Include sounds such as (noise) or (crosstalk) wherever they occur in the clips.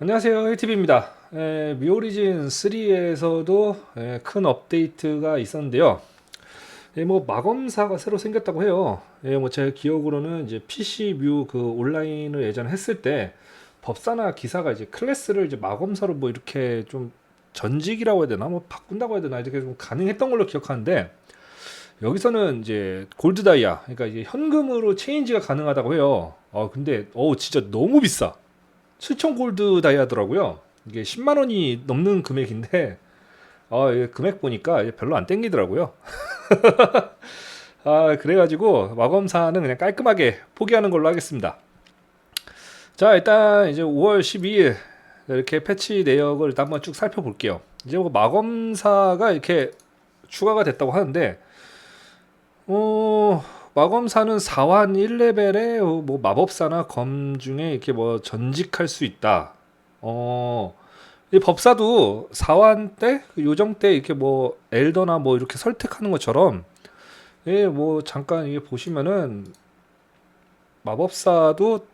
안녕하세요. 1TV입니다. 미오리진 3에서도 에, 큰 업데이트가 있었는데요. 예, 뭐 마검사가 새로 생겼다고 해요. 예, 뭐제 기억으로는 이제 PC 뮤 그 온라인을 예전에 했을 때 법사나 기사가 이제 클래스를 이제 마검사로 뭐 이렇게 좀 전직이라고 해야 되나? 뭐 바꾼다고 해야 되나? 이렇게 좀 가능했던 걸로 기억하는데 여기서는 이제 골드 다이아 그러니까 이제 현금으로 체인지가 가능하다고 해요 어 근데 어 진짜 너무 비싸 7천 골드 다이아더라고요. 이게 10만 원이 넘는 금액인데 아, 이게 금액 보니까 별로 안 땡기더라고요. (laughs) 아, 그래가지고 마검사는 그냥 깔끔하게 포기하는 걸로 하겠습니다. 자, 일단 이제 5월 12일 이렇게 패치 내역을 한번 쭉 살펴볼게요. 이제 뭐 마검사가 이렇게 추가가 됐다고 하는데, 어, 마검사는 4환 1레벨에 뭐 마법사나 검 중에 이렇게 뭐 전직할 수 있다. 어, 이 법사도 4환 때, 그 요정 때 이렇게 뭐 엘더나 뭐 이렇게 설득하는 것처럼, 예, 뭐 잠깐 이게 보시면은 마법사도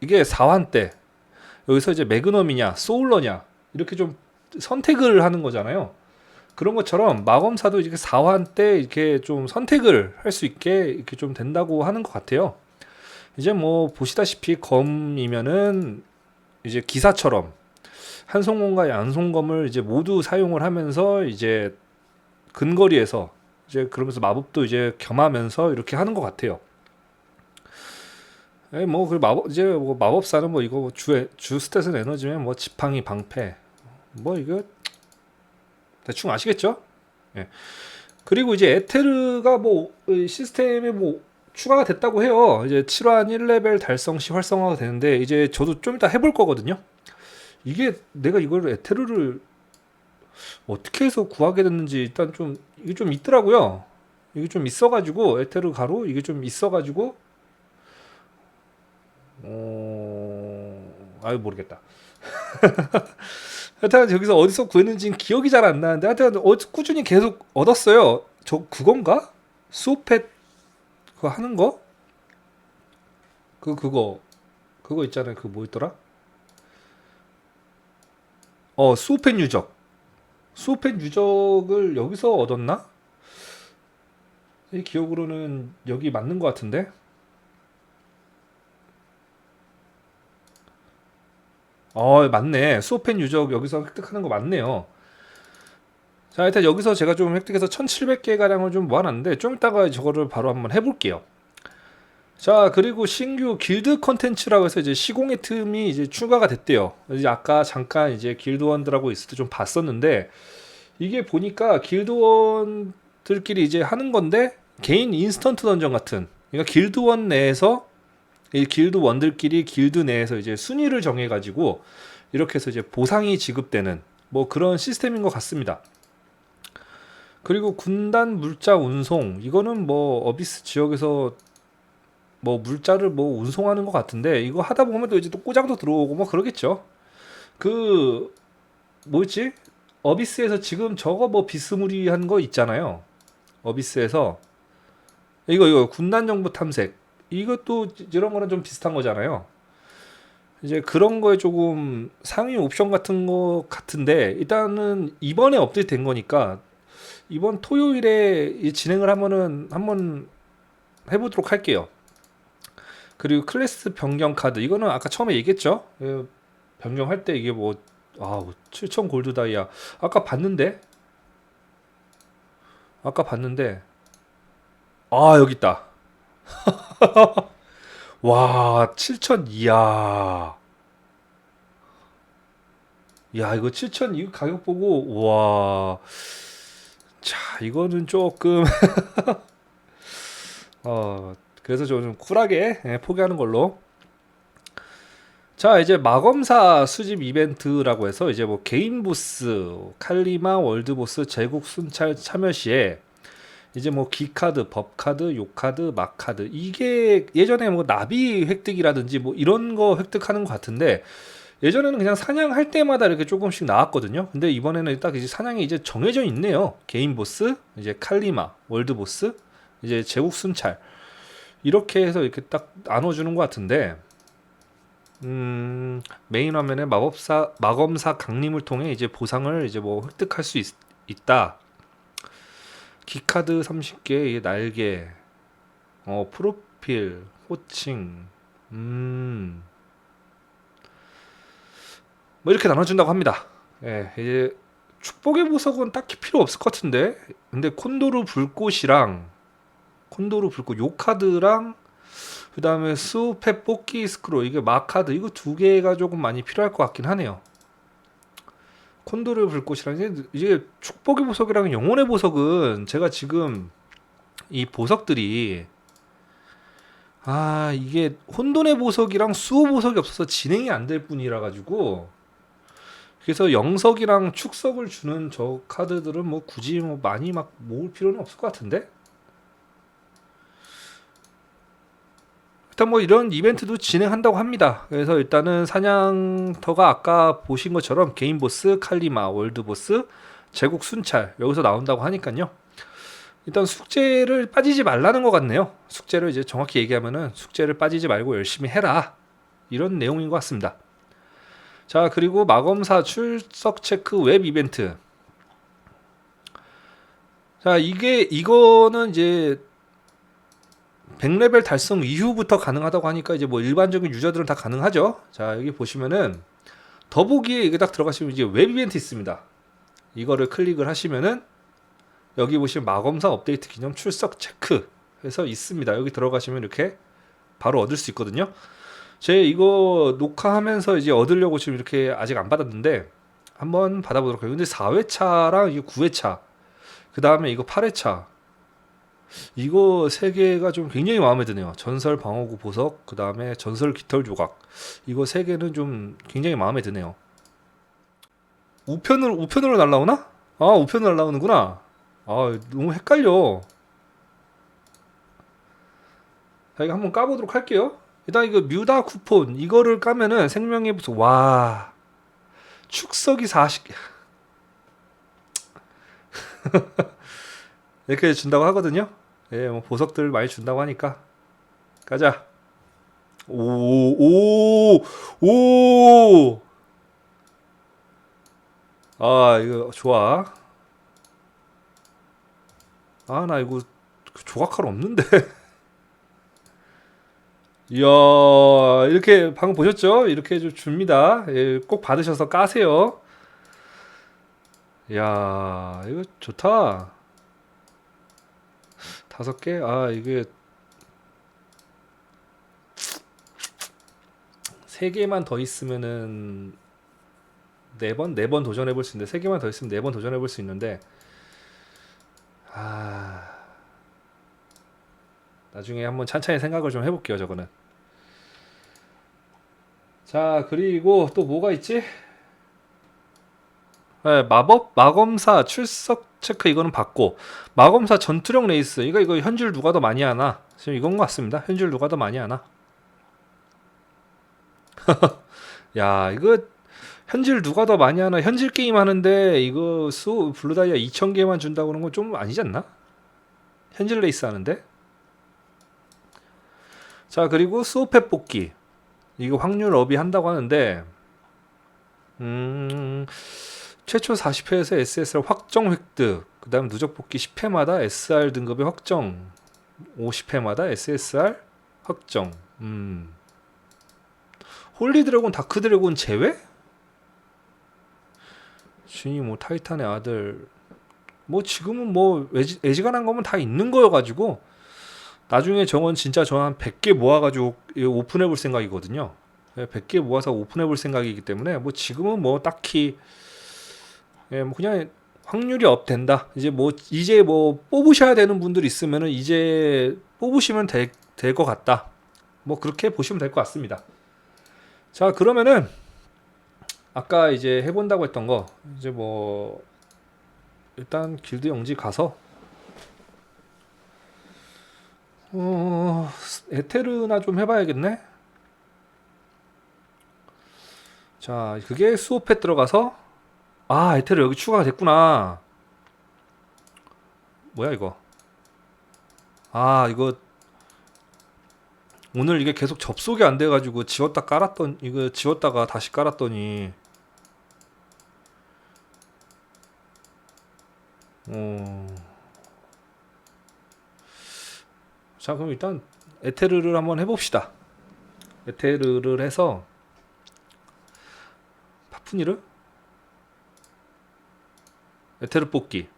이게 4환 때 여기서 이제 매그넘이냐 소울러냐 이렇게 좀 선택을 하는 거잖아요. 그런 것처럼 마검사도 이렇게 4환 때 이렇게 좀 선택을 할 수 있게 이렇게 좀 된다고 하는 것 같아요. 이제 뭐 보시다시피 검이면은 이제 기사처럼 한송검과 양송검을 이제 모두 사용을 하면서 이제 근거리에서 이제 그러면서 마법도 이제 겸하면서 이렇게 하는 것 같아요. 에, 뭐, 그 마법, 이제 뭐 마법사는 뭐 이거 주, 주 스탯은 에너지면 뭐 지팡이 방패. 뭐 이거 대충 아시겠죠? 예. 그리고 이제 에테르가 뭐 시스템에 뭐 추가가 됐다고 해요. 이제 7환 1레벨 달성 시 활성화가 되는데 이제 저도 좀 이따 해볼 거거든요. 이게 내가 이걸 에테르를 어떻게 해서 구하게 됐는지 일단 좀 이게 좀 있더라고요. 이게 좀 있어가지고 에테르 가로 이게 좀 있어가지고 어 아유 모르겠다. (laughs) 하여튼 여기서 어디서 구했는지는 기억이 잘 안 나는데 하여튼 어, 꾸준히 계속 얻었어요. 저 그건가? 수오펫 그거 하는 거? 그 그거 그거 있잖아요. 그 뭐였더라? 어 수오펫 유적. 수오펫 유적을 여기서 얻었나? 이 기억으로는 여기 맞는 것 같은데. 어, 맞네. 수오펜 유적 여기서 획득하는 거 맞네요. 자, 일단 여기서 제가 좀 획득해서 1700개 가량을 좀 모아놨는데 좀 이따가 저거를 바로 한번 해볼게요. 자, 그리고 신규 길드 컨텐츠라고 해서 이제 시공의 틈이 이제 추가가 됐대요. 이제 아까 잠깐 이제 길드원들하고 있을 때 좀 봤었는데 이게 보니까 길드원들끼리 이제 하는 건데 개인 인스턴트 던전 같은 그러니까 길드원 내에서 이 길드 원들끼리 길드 내에서 이제 순위를 정해가지고 이렇게 해서 이제 보상이 지급되는 뭐 그런 시스템인 것 같습니다. 그리고 군단 물자 운송 이거는 뭐 어비스 지역에서 뭐 물자를 뭐 운송하는 것 같은데 이거 하다 보면 또 이제 또 꼬장도 들어오고 뭐 그러겠죠. 그 뭐였지? 어비스에서 지금 저거 뭐 비스무리한 거 있잖아요. 어비스에서 이거 이거 군단 정보 탐색 이것도 이런 거랑 좀 비슷한 거잖아요. 이제 그런 거에 조금 상위 옵션 같은 거 같은데 일단은 이번에 업데이트 된 거니까 이번 토요일에 진행을 하면은 한번 해보도록 할게요. 그리고 클래스 변경 카드 이거는 아까 처음에 얘기했죠. 예, 변경할 때 이게 뭐 아, 7천 골드 다이아 아까 봤는데 아까 봤는데 아 여기 있다. (laughs) (laughs) 와, 7천, 이야. 야, 이거 7천, 이거 가격 보고, 와. 자, 이거는 조금, (laughs) 어, 그래서 좀 쿨하게 예, 포기하는 걸로. 자, 이제 마검사 수집 이벤트라고 해서 이제 뭐 개인 보스, 칼리마 월드 보스 제국 순찰 참여 시에 이제 뭐 기카드, 법카드, 요카드, 막카드 이게 예전에 뭐 나비 획득이라든지 뭐 이런 거 획득하는 것 같은데 예전에는 그냥 사냥할 때마다 이렇게 조금씩 나왔거든요. 근데 이번에는 딱 이제 사냥이 이제 정해져 있네요. 개인 보스, 이제 칼리마, 월드 보스, 이제 제국 순찰 이렇게 해서 이렇게 딱 나눠주는 것 같은데 음, 메인 화면에 마법사 마검사 강림을 통해 이제 보상을 이제 뭐 획득할 수 있, 있다. 기카드 30개, 이 날개, 어 프로필, 호칭, 음, 뭐 이렇게 나눠준다고 합니다. 예, 이제 축복의 보석은 딱히 필요 없을 것 같은데, 근데 콘도르 불꽃이랑 콘도르 불꽃 요 카드랑 그 다음에 수페 뽑기 스크롤 이게 마카드 이거 두 개가 조금 많이 필요할 것 같긴 하네요. 콘도르 불꽃이랑 이제, 축복의 보석이랑 영혼의 보석은 제가 지금 이 보석들이 아 이게 혼돈의 보석이랑 수호 보석이 없어서 진행이 안 될 뿐이라 가지고 그래서 영석이랑 축석을 주는 저 카드들은 뭐 굳이 뭐 많이 막 모을 필요는 없을 것 같은데 일단 뭐 이런 이벤트도 진행한다고 합니다. 그래서 일단은 사냥터가 아까 보신 것처럼 개인 보스, 칼리마, 월드 보스, 제국 순찰 여기서 나온다고 하니까요. 일단 숙제를 빠지지 말라는 것 같네요. 숙제를 이제 정확히 얘기하면은 숙제를 빠지지 말고 열심히 해라 이런 내용인 것 같습니다. 자 그리고 마검사 출석 체크 웹 이벤트. 자 이게 이거는 이제 100레벨 달성 이후부터 가능하다고 하니까 이제 뭐 일반적인 유저들은 다 가능하죠. 자, 여기 보시면은 더보기에 이게 딱 들어가시면 이제 웹 이벤트 있습니다. 이거를 클릭을 하시면은 여기 보시면 마검사 업데이트 기념 출석 체크 해서 있습니다. 여기 들어가시면 이렇게 바로 얻을 수 있거든요. 제 이거 녹화하면서 이제 얻으려고 지금 이렇게 아직 안 받았는데 한번 받아보도록 할게요. 근데 4회차랑 이게 9회차 그 다음에 이거 8회차 이거 세 개가 좀 굉장히 마음에 드네요. 전설 방어구 보석, 그 다음에 전설 깃털 조각. 이거 세 개는 좀 굉장히 마음에 드네요. 우편으로 우편으로 날라오나? 아 우편으로 날라오는구나. 아 너무 헷갈려. 자 이거 한번 까보도록 할게요. 일단 이거 뮤다 쿠폰 이거를 까면은 생명의 보석 와 축석이 40. (laughs) 이렇게 준다고 하거든요. 예, 뭐 보석들 많이 준다고 하니까 가자. 오, 오, 오. 아, 이거 좋아. 아, 나 이거 조각칼 없는데. (laughs) 이야, 이렇게 방금 보셨죠? 이렇게 좀 줍니다. 예, 꼭 받으셔서 까세요. 이야, 이거 좋다. 다섯 개? 아 이게 세 개만 더 있으면은 네 번, 네 번 도전해 볼 수 있는데 세 개만 더 있으면 네 번 도전해 볼 수 있는데 아 나중에 한번 찬찬히 생각을 좀 해볼게요 저거는 자 그리고 또 뭐가 있지? 네, 마법 마검사 출석 체크 이거는 받고 마검사 전투력 레이스 이거 이거 현질 누가 더 많이 하나? 지금 이건 것 같습니다. 현질 누가 더 많이 하나? (laughs) 야 이거 현질 누가 더 많이 하나? 현질 게임 하는데 이거 수 블루다이아 2000개만 준다고 그런 건 좀 아니지 않나? 현질 레이스 하는데? 자 그리고 수호패 뽑기. 이거 확률 업이 한다고 하는데 음 최초 40회에서 SSR 확정 획득, 그 다음 누적 복귀 10회마다 SR 등급의 확정, 50회마다 SSR 확정. 음. 홀리 드래곤, 다크 드래곤 제외? 신이 뭐 타이탄의 아들, 뭐 지금은 뭐 애지, 애지간한 거면 다 있는 거여가지고 나중에 정원 진짜 저 한 100개 모아가지고 오픈해 볼 생각이거든요. 100개 모아서 오픈해 볼 생각이기 때문에 뭐 지금은 뭐 딱히 예, 뭐 그냥 확률이 업 된다. 이제 뭐 이제 뭐 뽑으셔야 되는 분들 있으면은 이제 뽑으시면 될 것 같다. 뭐 그렇게 보시면 될 것 같습니다. 자 그러면은 아까 이제 해본다고 했던 거 이제 뭐 일단 길드 영지 가서 어 에테르나 좀 해봐야겠네. 자 그게 수업에 들어가서 아, 에테르 여기 추가가 됐구나. 뭐야 이거? 아, 이거 오늘 이게 계속 접속이 안 돼가지고 지웠다 깔았던 이거 지웠다가 다시 깔았더니 어. 자 그럼 일단 에테르를 한번 해봅시다. 에테르를 해서 파푸니르 에테르 뽑기.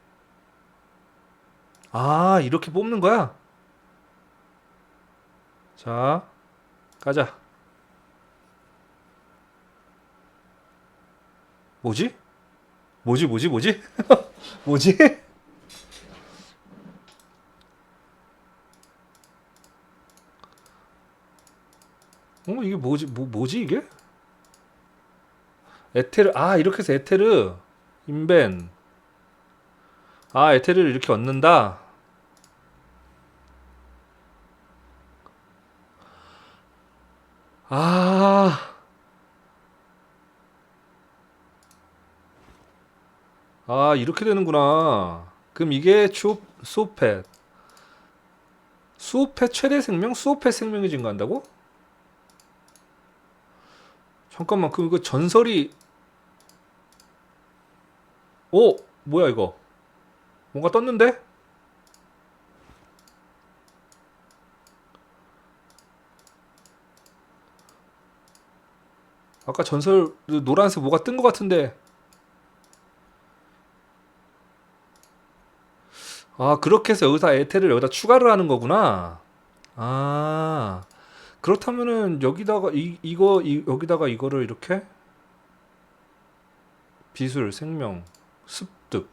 아 이렇게 뽑는 거야? 자 가자. 뭐지? 뭐지 뭐지 뭐지? (laughs) 뭐지? 어 이게 뭐지 뭐 뭐지 이게? 에테르 아 이렇게 해서 에테르 인벤 아 에테르를 이렇게 얻는다 아 아, 이렇게 되는구나. 그럼 이게 주, 수오펫. 수오펫 최대 생명? 수오펫 생명이 증가한다고? 잠깐만, 그럼 이거 전설이. 오! 뭐야, 이거? 뭔가 떴는데? 아까 전설 노란색 뭐가 뜬 것 같은데. 아, 그렇게 해서 여기다 에테를 여기다 추가를 하는 거구나. 아, 그렇다면은 여기다가 이 이거 이, 여기다가 이거를 이렇게 비술, 생명, 습득.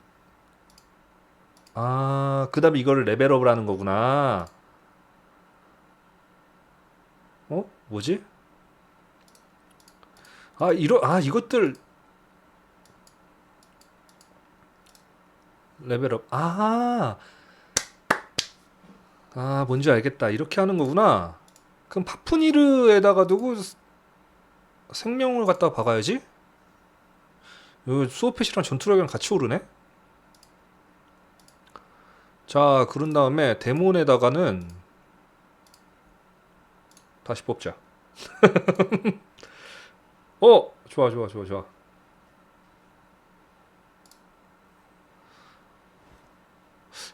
아, 그 다음에 이거를 레벨업을 하는 거구나. 어? 뭐지? 아, 이러 아, 이것들 레벨업. 아, 아, 뭔지 알겠다. 이렇게 하는 거구나. 그럼 파푸니르에다가 두고 스- 생명을 갖다가 박아야지. 요 수호펫이랑 전투력이랑 같이 오르네. 자, 그런 다음에 데몬에다가는 다시 뽑자. (laughs) 어, 좋아, 좋아, 좋아, 좋아.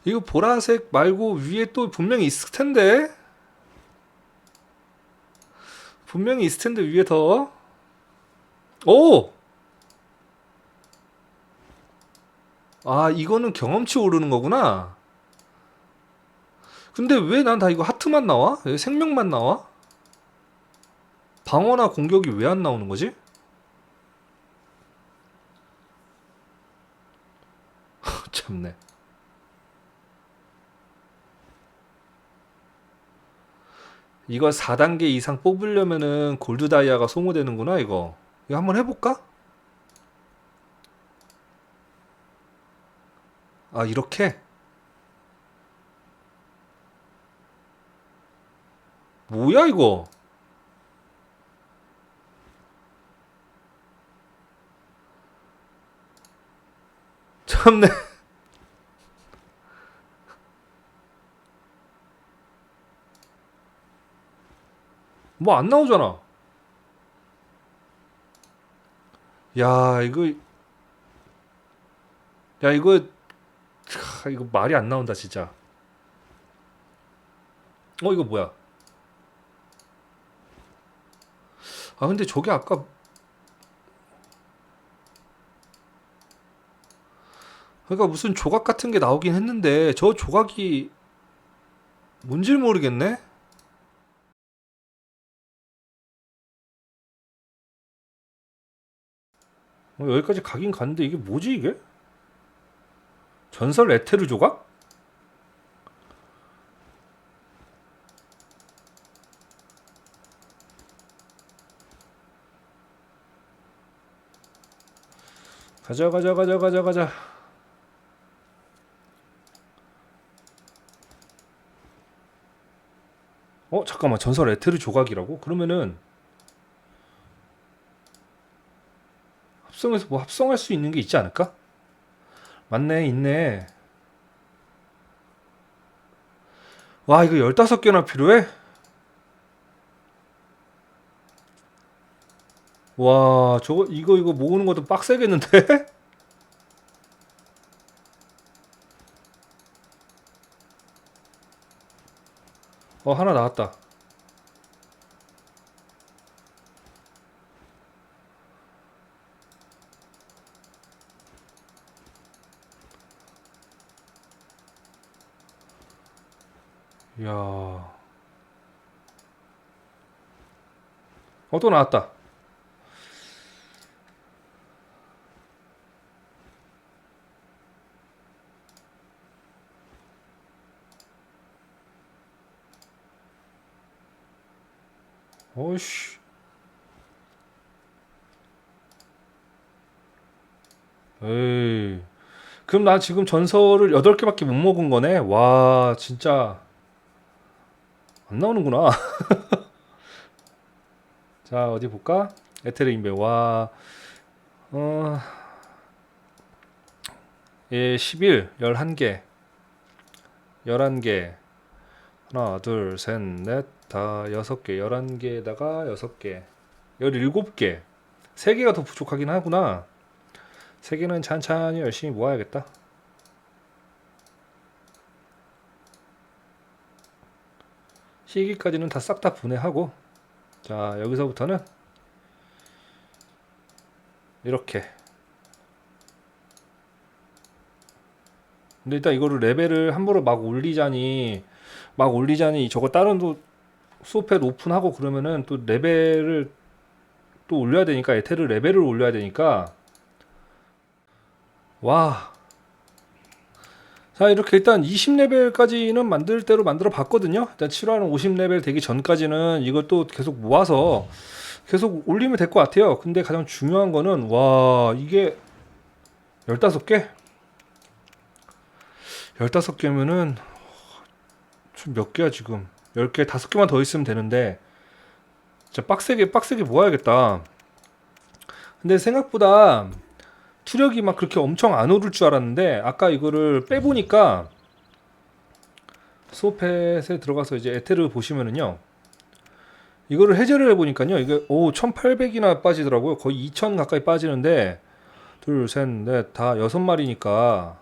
이거 보라색 말고 위에 또 분명히 있을 텐데. 분명히 있을 텐데 위에 더. 오! 아, 이거는 경험치 오르는 거구나. 근데 왜 난 다 이거 하트만 나와? 왜 생명만 나와? 방어나 공격이 왜 안 나오는 거지? (laughs) 참네. 이거 4단계 이상 뽑으려면은 골드 다이아가 소모되는구나, 이거. 이거 한번 해볼까? 아, 이렇게? 뭐야, 이거? 참네. (laughs) 뭐 안 나오잖아. 야, 이거 야, 이거 캬, 이거 말이 안 나온다, 진짜. 어, 이거 뭐야? 아, 근데 저게 아까 그러니까 무슨 조각 같은 게 나오긴 했는데 저 조각이 뭔지를 모르겠네. 어, 여기까지 가긴 갔는데 이게 뭐지 이게? 전설 에테르 조각? 가자 가자 가자 가자 가자 어 잠깐만 전설 에테르 조각이라고? 그러면은 합성해서 뭐 합성할 수 있는 게 있지 않을까? 맞네 있네 와 이거 15개나 필요해? 와 저거 이거 이거 모으는 것도 빡세겠는데? (laughs) 어 하나 나왔다. 이야. 어또 나왔다. 어이씨. 에이. 그럼 나 지금 전설을 8개밖에 못 먹은 거네? 와, 진짜. 안 나오는구나. (laughs) 자, 어디 볼까? 에테르 인베. 와. 어. 예, 11, 11개. 11개. 하나, 둘, 셋, 넷, 다 여섯 개, 열한 개에다가 여섯 개, 열일곱 개. 세 개가 더 부족하긴 하구나. 세 개는 찬찬히 열심히 모아야겠다. 시기까지는 다 싹 다 분해하고 자 여기서부터는 이렇게 근데 일단 이거를 레벨을 함부로 막 올리자니 막 올리자니 저거 다른 또 수업팻 오픈하고 그러면은 또 레벨을 또 올려야 되니까 에테르 레벨을 올려야 되니까 와. 자 이렇게 일단 20레벨까지는 만들 대로 만들어 봤거든요. 일단 7화는 50레벨 되기 전까지는 이걸 또 계속 모아서 계속 올리면 될 것 같아요. 근데 가장 중요한 거는 와 이게 15개? 15개면은 몇 개야 지금? 10개 5개만 더 있으면 되는데 진짜 빡세게 빡세게 모아야겠다. 근데 생각보다 투력이 막 그렇게 엄청 안 오를 줄 알았는데 아까 이거를 빼보니까 소펫에 들어가서 이제 에테르 보시면은요 이거를 해제를 해보니까요 이게 오 1800이나 빠지더라고요. 거의 2000 가까이 빠지는데 둘 셋 넷 다 여섯 마리니까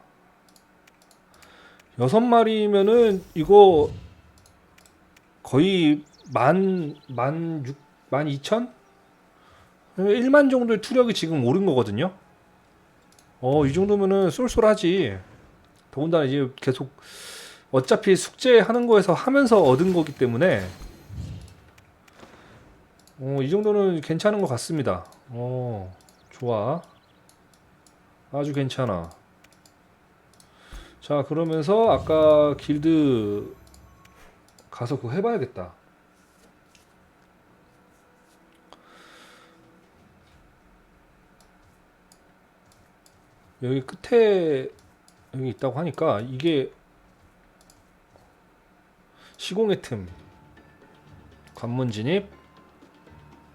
여섯 마리면은 이거 거의 만, 만 육, 만 이천? 1만 정도의 투력이 지금 오른 거거든요. 어, 이 정도면은 쏠쏠하지. 더군다나 이제 계속 어차피 숙제하는 거에서 하면서 얻은 거기 때문에 어, 이 정도는 괜찮은 것 같습니다. 어, 좋아. 아주 괜찮아. 자, 그러면서 아까 길드 가서 그거 해봐야겠다. 여기 끝에 여기 있다고 하니까 이게 시공의 틈 관문 진입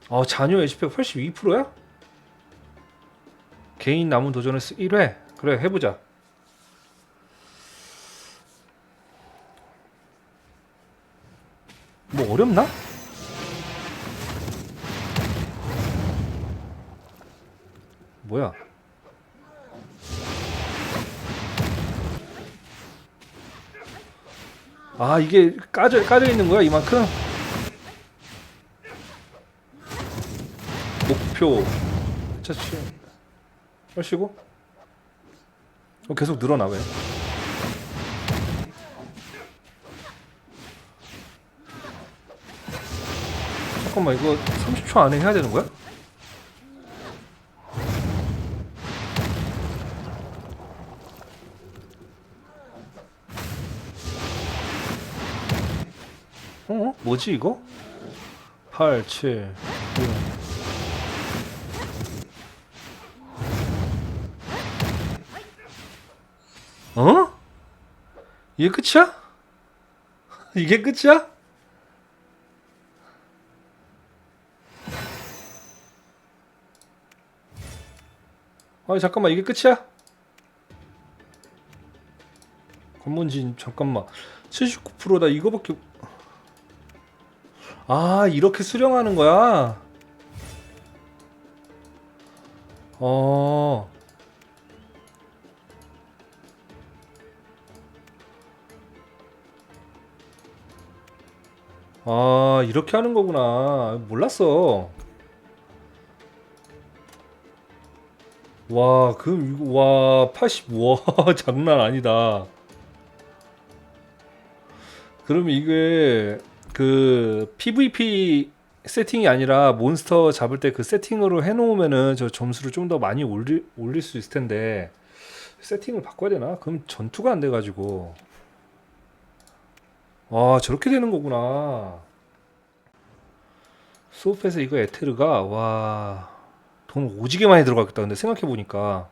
어 잔여 HP가 82%야? 개인 남은 도전에서 1회 그래 해보자 뭐 어렵나? 뭐야? 아 이게 까져 까져 있는 거야 이만큼? 목표 차치 하시고 어, 계속 늘어나 왜? 잠깐만 이거 30초 안에 해야 되는 거야? 어? 뭐지 이거? 8, 7, 6 어? 이게 끝이야? (laughs) 이게 끝이야? 아니 잠깐만 이게 끝이야? 관문진 잠깐만 79%다 이거밖에 아 이렇게 수령하는 거야? 어. 아, 이렇게 하는 거구나. 몰랐어. 와, 이거 와, 80. 와, (laughs) 장난 아니다. 그럼 이게 그 PVP 세팅이 아니라 몬스터 잡을 때 그 세팅으로 해놓으면은 저 점수를 좀 더 많이 올릴, 올릴 수 있을 텐데 세팅을 바꿔야 되나? 그럼 전투가 안 돼가지고 아 저렇게 되는 거구나 소프에서 이거 에테르가 와 돈 오지게 많이 들어갔겠다. 근데 생각해 보니까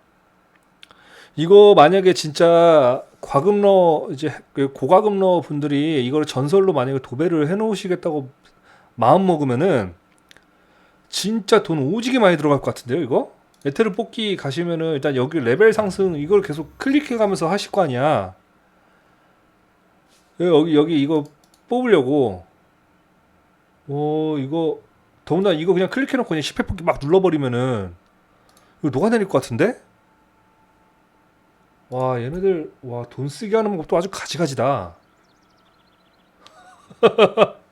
이거 만약에 진짜 과금러 이제 그 고과금러 분들이 이걸 전설로 만약에 도배를 해 놓으시겠다고 마음 먹으면은 진짜 돈 오지게 많이 들어갈 것 같은데요 이거? 에테르 뽑기 가시면은 일단 여기 레벨 상승 이걸 계속 클릭해 가면서 하실 거 아니야. 예, 여기 여기 이거 뽑으려고. 오 이거 더군다나 이거 그냥 클릭해놓고 그냥 10회 뽑기 막 눌러버리면은 이거 녹아내릴 것 같은데? 와 얘네들 와 돈 쓰게 하는 것도 아주 가지가지다 (laughs)